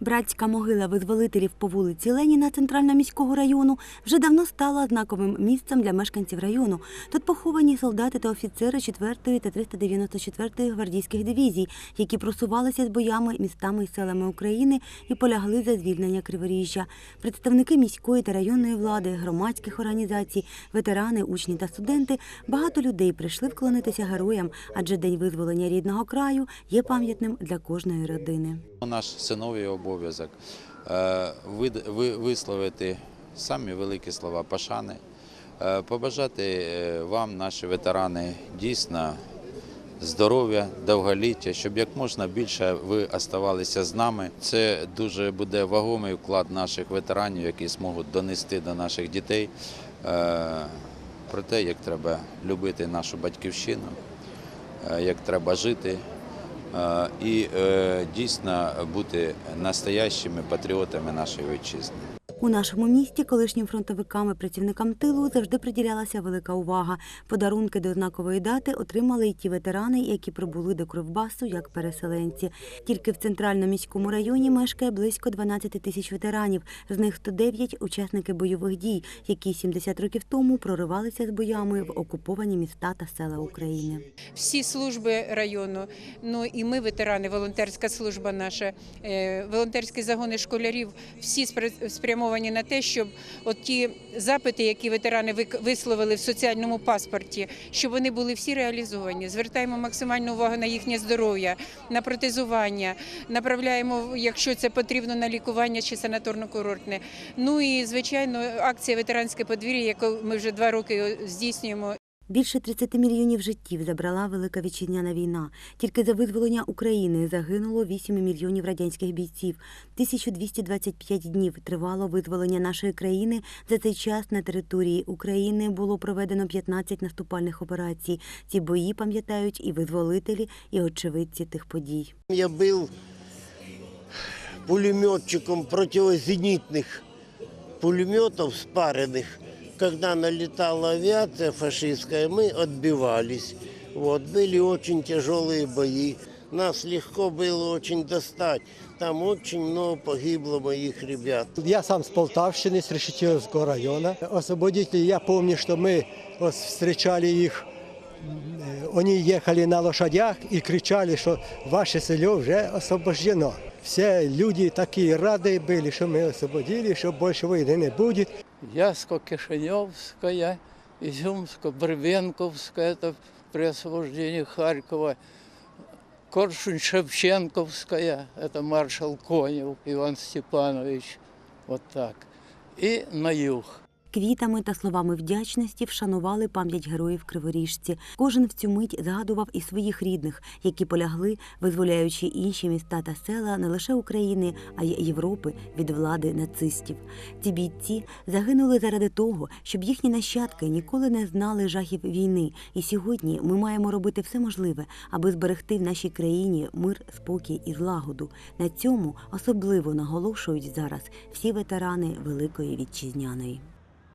Братська могила визволителів по вулиці Леніна Центрально-міського району вже давно стала знаковим місцем для мешканців району. Тут поховані солдати та офіцери 4-ї та 394-ї гвардійських дивізій, які просувалися з боями містами і селами України і полягли за звільнення Криворіжжя. Представники міської та районної влади, громадських організацій, ветерани, учні та студенти багато людей прийшли вклонитися героям, адже день визволення рідного краю є пам'ятним для кожної родини. Наш синовий обов'язок е, висловити самі великі слова пошани, е, побажати е, вам, наші ветерани, дійсно здоров'я, довголіття, щоб як можна більше ви оставалися з нами. Це дуже буде вагомий вклад наших ветеранів, які зможуть донести до наших дітей про те, як треба любити нашу батьківщину, як треба жити. І е, дійсно бути настоящими патріотами нашої вітчизни. У нашому місті колишнім фронтовикам і працівникам тилу завжди приділялася велика увага. Подарунки до знакової дати отримали й ті ветерани, які прибули до Кривбасу як переселенці. Тільки в центральному міському районі мешкає близько 12 тисяч ветеранів. З них 109 – учасники бойових дій, які 70 років тому проривалися з боями в окуповані міста та села України. всі служби району. Ну і ми, ветерани, волонтерська служба наша, е, волонтерські загони школярів, всі спря- спрямовані на те, щоб от ті запити, які ветерани висловили в соціальному паспорті, щоб вони були всі реалізовані. Звертаємо максимальну увагу на їхнє здоров'я, на протезування, направляємо, якщо це потрібно, на лікування чи санаторно-курортне. Ну і звичайно, акція ветеранське подвір'я, яку ми вже два роки здійснюємо Більше 30 мільйонів життів забрала Велика Вітчизняна війна. Тільки за визволення України загинуло 8 мільйонів радянських бійців. 1225 днів тривало визволення нашої країни. За цей час на території України було проведено 15 наступальних операцій. Ці бої пам'ятають і визволителі, і очевидці тих подій. Я был пулеметчиком противозенитных пулеметов спаренных. Когда налетала авиация фашистская, мы отбивались. Вот, были очень тяжелые бои. Нас легко было очень достать. Там очень много погибло моих ребят. Я сам с Полтавщины, с Решетиловского района. Освободители, я помню, что мы вот встречали их, э, они ехали на лошадях и кричали, что ваше село уже освобождено. Все люди такие рады были, что мы освободили, что больше войны не будет. Яско-Кишиневская, Изюмско-Бревенковская, это при освобождении Харькова, Коршунь-Шевченковская, это маршал Конев Иван Степанович, вот так. И на юг. Квітами та словами вдячності вшанували пам'ять героїв Криворіжці. Кожен в цю мить згадував і своїх рідних, які полягли, визволяючи інші міста та села не лише України, а й Європи від влади нацистів. Ці бійці загинули заради того, щоб їхні нащадки ніколи не знали жахів війни. І сьогодні ми маємо робити все можливе, аби зберегти в нашій країні мир, спокій і злагоду. На цьому особливо наголошують зараз всі ветерани Великої Вітчизняної.